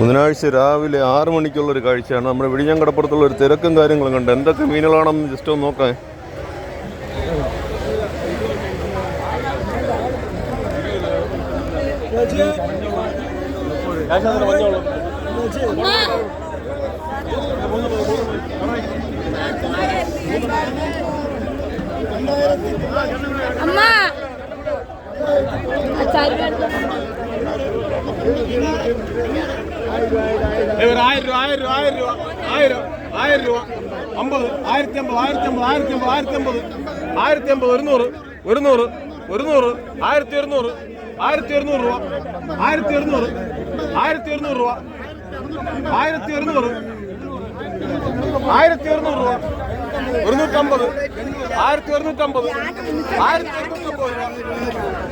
ബുധനാഴ്ച രാവിലെ ആറ് മണിക്കുള്ളൊരു കാഴ്ചയാണ്. നമ്മുടെ വിഴിഞ്ഞങ്കടപ്പുറത്തുള്ള ഒരു തിരക്കും കാര്യങ്ങളും കണ്ട് എന്തൊക്കെ മീനുകളാണെന്ന് ജസ്റ്റ് ഒന്ന് നോക്കാം. അമ്മ. ആയിരം രൂപ ആയിരം രൂപ ആയിരം രൂപ ആയിരം ആയിരം രൂപ. അമ്പത് ആയിരത്തി അമ്പത് ആയിരത്തി അമ്പത് ആയിരത്തി അമ്പത് ആയിരത്തി അമ്പത്. ആയിരത്തി അമ്പത് ഒരുന്നൂറ് ഒരുന്നൂറ്. ഒരുന്നൂറ് ആയിരത്തി ഒരുന്നൂറ് ആയിരത്തി ഒരുന്നൂറ് രൂപ ആയിരത്തി ഒരുന്നൂറ് ആയിരത്തി ഒരുന്നൂറ് രൂപ ആയിരത്തി ഒരുന്നൂറ് ആയിരത്തി ഒരുന്നൂറ് രൂപ ഒരുന്നൂറ്റമ്പത് ആയിരത്തി ഒരുന്നൂറ്റമ്പത് ആയിരത്തി ഒരുന്നൂറ്റമ്പത് രൂപ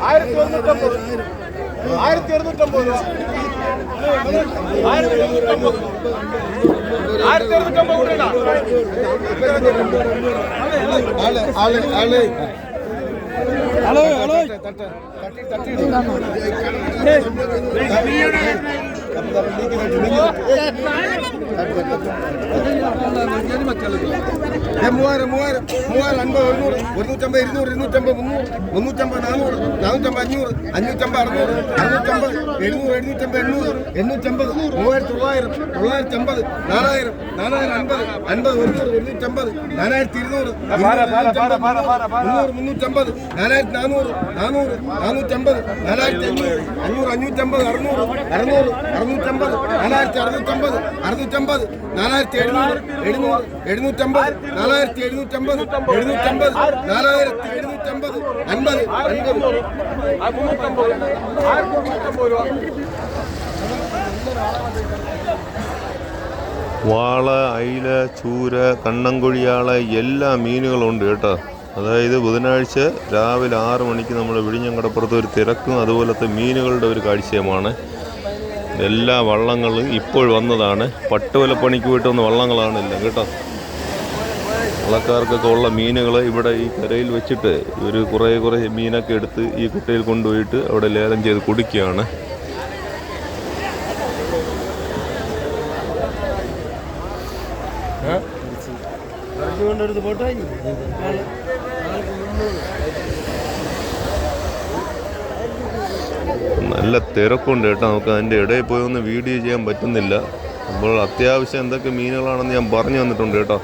ആയിരത്തി ഒരുന്നൂറ്റമ്പത് ആയിരത്തി ഒരുന്നൂറ്റമ്പത് രൂപ ആയിരത്തി ഒരുന്നൂറ്റമ്പത് ആയിരത്തി ഒരുന്നൂറ്റമ്പത് കൂടിയിടാം. ഏ, മൂവായിരം മൂവായിരം മൂവായിരം അൻപത് ഒരുന്നൂറ് ഒരുന്നൂറ്റമ്പത് ഇരുന്നൂറ് ഇരുന്നൂറ്റമ്പത് മുന്നൂറ് മുന്നൂറ്റമ്പത് നാനൂറ് നാനൂറ്റമ്പത് അഞ്ഞൂറ് അഞ്ഞൂറ്റമ്പത് അറുന്നൂറ് അറുന്നൂറ്റമ്പത് എഴുന്നൂറ് എഴുന്നൂറ്റമ്പത് എണ്ണൂറ് എണ്ണൂറ്റമ്പത് മൂവായിരത്തി തൊള്ളായിരം തൊള്ളായിരത്തി അമ്പത് നാലായിരം നാലായിരം അൻപത് അൻപത് ഒരുന്നൂറ് ഒരുന്നൂറ്റമ്പത് നാലായിരത്തി ഇരുന്നൂറ് മുന്നൂറ് മുന്നൂറ്റമ്പത് നാലായിരത്തി നാനൂറ് നാനൂറ് നാനൂറ്റമ്പത് നാലായിരത്തി അഞ്ഞൂറ് അഞ്ഞൂറ് അഞ്ഞൂറ്റമ്പത് അറുന്നൂറ് അറുന്നൂറ് അറുന്നൂറ്റമ്പത് നാലായിരത്തി അറുന്നൂറ്റമ്പത് അറുന്നൂറ്റമ്പത് നാലായിരത്തി എഴുന്നൂറ് എഴുന്നൂറ് എഴുന്നൂറ്റമ്പത് നാലായിരത്തി എഴുന്നൂറ്റമ്പത് എഴുന്നൂറ്റമ്പത് നാലായിരത്തി എഴുന്നൂറ്റമ്പത് അൻപത് വാള അയില ചൂര കണ്ണങ്കുഴിയാള എല്ലാ മീനുകളും ഉണ്ട് കേട്ടോ. അതായത് ബുധനാഴ്ച രാവിലെ ആറ് മണിക്ക് നമ്മൾ വിഴിഞ്ഞം കടപ്പുറത്ത് ഒരു തിരക്കും അതുപോലത്തെ മീനുകളുടെ ഒരു കാഴ്ചയുമാണ്. എല്ലാ വള്ളങ്ങളും ഇപ്പോൾ വന്നതാണ്. പട്ടുവലപ്പണിക്ക് പോയിട്ട് വന്ന വള്ളങ്ങളാണില്ല കേട്ടോ. വള്ളക്കാർക്കൊക്കെ ഉള്ള മീനുകൾ ഇവിടെ ഈ കരയിൽ വെച്ചിട്ട് ഒരു കുറേ കുറേ മീനൊക്കെ എടുത്ത് ഈ കുട്ടയിൽ കൊണ്ടുപോയിട്ട് അവിടെ ലേലം ചെയ്ത് കുടിക്കുകയാണ്. നല്ല തിരക്കുണ്ട് കേട്ടോ. നമുക്ക് അതിന്റെ ഇടയിൽ പോയി ഒന്ന് വീഡിയോ ചെയ്യാൻ പറ്റുന്നില്ല. അപ്പോൾ അത്യാവശ്യം എന്തൊക്കെ മീനുകളാണെന്ന് ഞാൻ പറഞ്ഞു തന്നിട്ടുണ്ട് കേട്ടോ.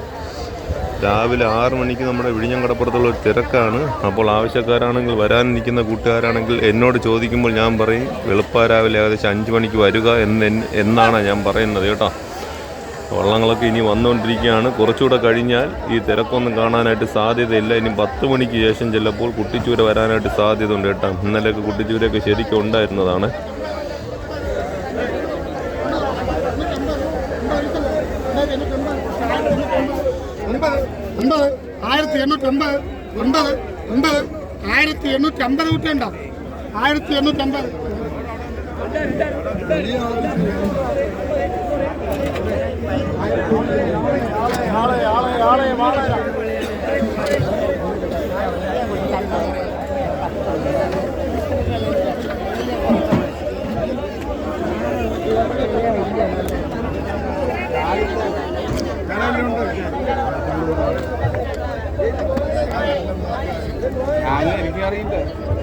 രാവിലെ ആറ് മണിക്ക് നമ്മുടെ വിഴിഞ്ഞങ്കടപ്പുറത്തുള്ള ഒരു തിരക്കാണ്. അപ്പോൾ ആവശ്യക്കാരാണെങ്കിൽ വരാനിരിക്കുന്ന കൂട്ടുകാരാണെങ്കിൽ എന്നോട് ചോദിക്കുമ്പോൾ ഞാൻ പറയും വെളുപ്പാരാവിലെ ഏകദേശം അഞ്ച് മണിക്ക് വരിക എന്ന് എന്നാണ് ഞാൻ പറയുന്നത് കേട്ടോ. വള്ളങ്ങളൊക്കെ ഇനി വന്നുകൊണ്ടിരിക്കുകയാണ്. കുറച്ചുകൂടെ കഴിഞ്ഞാൽ ഈ തിരക്കൊന്നും കാണാനായിട്ട് സാധ്യതയില്ല. ഇനി പത്ത് മണിക്ക് ശേഷം ചിലപ്പോൾ കുട്ടിച്ചൂര വരാനായിട്ട് സാധ്യത ഉണ്ട് കേട്ടോ. ഇന്നലെയൊക്കെ കുട്ടിച്ചൂരയൊക്കെ ശരിക്കും ഉണ്ടായിരുന്നതാണ്. ആയിരത്തി എണ്ണൂറ്റി ഒമ്പത് ആയിരത്തി എണ്ണൂറ്റി അമ്പത് ആയിരത്തി എണ്ണൂറ്റി അമ്പത്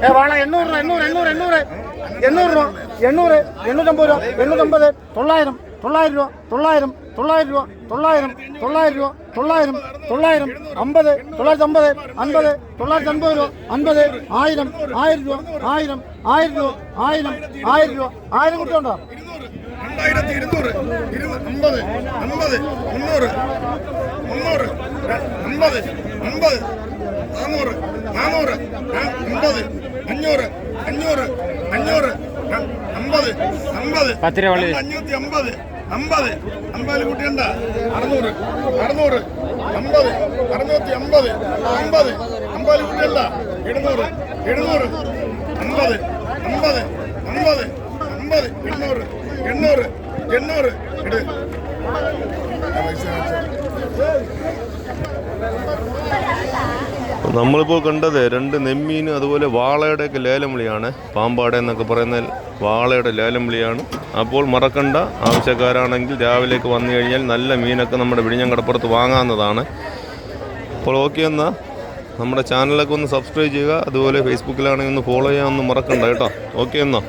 ഏ വാള എണ്ണൂറ് രൂപ എണ്ണൂറ് എണ്ണൂറ് എണ്ണൂറ് എണ്ണൂറ് രൂപ എണ്ണൂറ് എണ്ണൂറ്റമ്പത് രൂപ എണ്ണൂറ്റമ്പത് തൊള്ളായിരം. തൊള്ളായിരം രൂപ തൊള്ളായിരം തൊള്ളായിരം രൂപ തൊള്ളായിരം തൊള്ളായിരം രൂപ തൊള്ളായിരം തൊള്ളായിരം അമ്പത് തൊള്ളായിരത്തി അമ്പത് അൻപത് തൊള്ളായിരത്തി അൻപത് രൂപ അൻപത് ആയിരം ആയിരം രൂപ ആയിരം ആയിരം രൂപ ആയിരം ആയിരം രൂപ ആയിരം കുട്ടിയുണ്ടോ രണ്ടായിരത്തി ഇരുന്നൂറ് അമ്പത് അമ്പത് മുന്നൂറ് മുന്നൂറ് അമ്പത് അമ്പത് നാനൂറ് നാനൂറ് അമ്പത് അഞ്ഞൂറ് അഞ്ഞൂറ് അഞ്ഞൂറ് അമ്പത് അമ്പത്. അഞ്ഞൂറ്റി അമ്പത് അമ്പത്. അമ്പത് കുട്ടിയുണ്ട അറുന്നൂറ് അറുന്നൂറ്. അമ്പത് അറുന്നൂറ്റി അമ്പത് അമ്പത്. അമ്പത് കൂട്ടല്ല എഴുന്നൂറ് എഴുന്നൂറ്. അമ്പത് അമ്പത് അമ്പത് അമ്പത്. എണ്ണൂറ് എണ്ണൂറ് എണ്ണൂറ്. ഇട് പൈസ. നമ്മളിപ്പോൾ കണ്ടത് രണ്ട് നെമ്മീനും അതുപോലെ വാളയുടെയൊക്കെ ലേലം വിളിയാണ് പാമ്പാട എന്നൊക്കെ പറയുന്ന വാളയുടെ ലേലം വിളിയാണ് അപ്പോൾ മറക്കണ്ട. ആവശ്യക്കാരാണെങ്കിൽ രാവിലേക്ക് വന്നു കഴിഞ്ഞാൽ നല്ല മീനൊക്കെ നമ്മുടെ വിഴിഞ്ഞം കടപ്പുറത്ത് വാങ്ങാവുന്നതാണ്. അപ്പോൾ ഓക്കെ എന്നാൽ നമ്മുടെ ചാനലൊക്കെ ഒന്ന് സബ്സ്ക്രൈബ് ചെയ്യുക. അതുപോലെ ഫേസ്ബുക്കിലാണെങ്കിൽ ഒന്ന് ഫോളോ ചെയ്യാൻ മറക്കണ്ട കേട്ടോ. ഓക്കെ എന്നാൽ